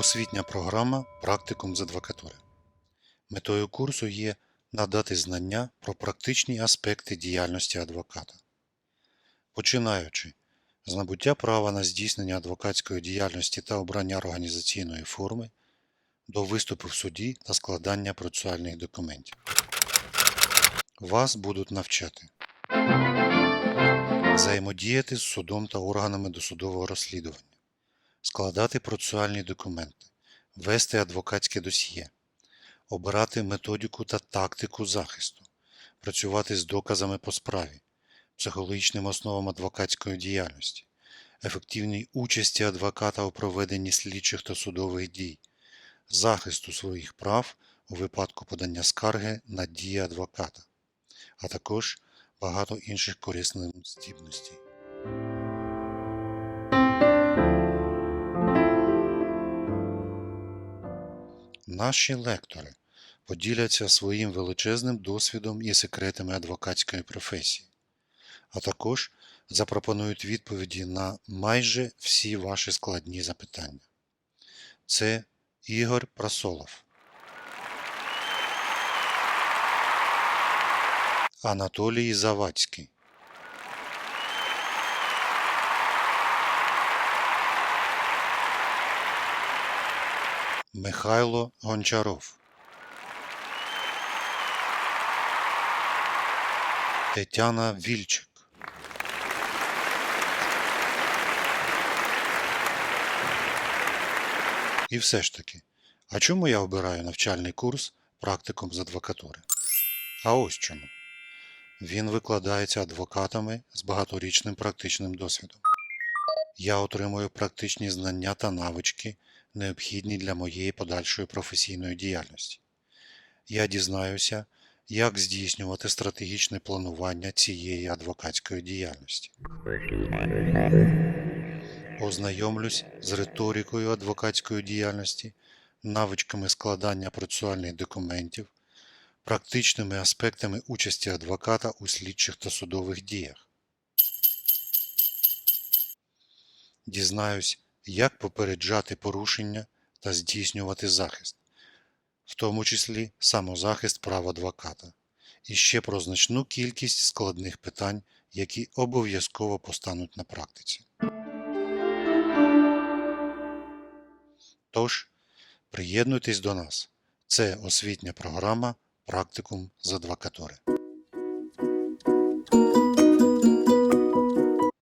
Освітня програма Практикум з адвокатури. Метою курсу є надати знання про практичні аспекти діяльності адвоката. Починаючи з набуття права на здійснення адвокатської діяльності та обрання організаційної форми до виступу в суді та складання процесуальних документів. Вас будуть навчати взаємодіяти з судом та органами досудового розслідування, складати процесуальні документи, вести адвокатське досьє, обирати методику та тактику захисту, працювати з доказами по справі, психологічним основам адвокатської діяльності, ефективній участі адвоката у проведенні слідчих та судових дій, захисту своїх прав у випадку подання скарги на дії адвоката, а також багато інших корисних здібностей. Наші лектори поділяться своїм величезним досвідом і секретами адвокатської професії, а також запропонують відповіді на майже всі ваші складні запитання. Це Ігор Прасолов, Анатолій Завадський, Михайло Гончаров, Тетяна Вільчик, І все ж таки, а чому я обираю навчальний курс практикум з адвокатури? А ось чому. Він викладається адвокатами з багаторічним практичним досвідом. Я отримую практичні знання та навички, необхідні для моєї подальшої професійної діяльності. Я дізнаюся, як здійснювати стратегічне планування цієї адвокатської діяльності. Ознайомлюсь з риторикою адвокатської діяльності, навичками складання процесуальних документів, практичними аспектами участі адвоката у слідчих та судових діях. Дізнаюсь, як попереджати порушення та здійснювати захист, в тому числі самозахист прав адвоката, і ще про значну кількість складних питань, які обов'язково постануть на практиці. Тож, приєднуйтесь до нас. Це освітня програма Практикум з адвокатури.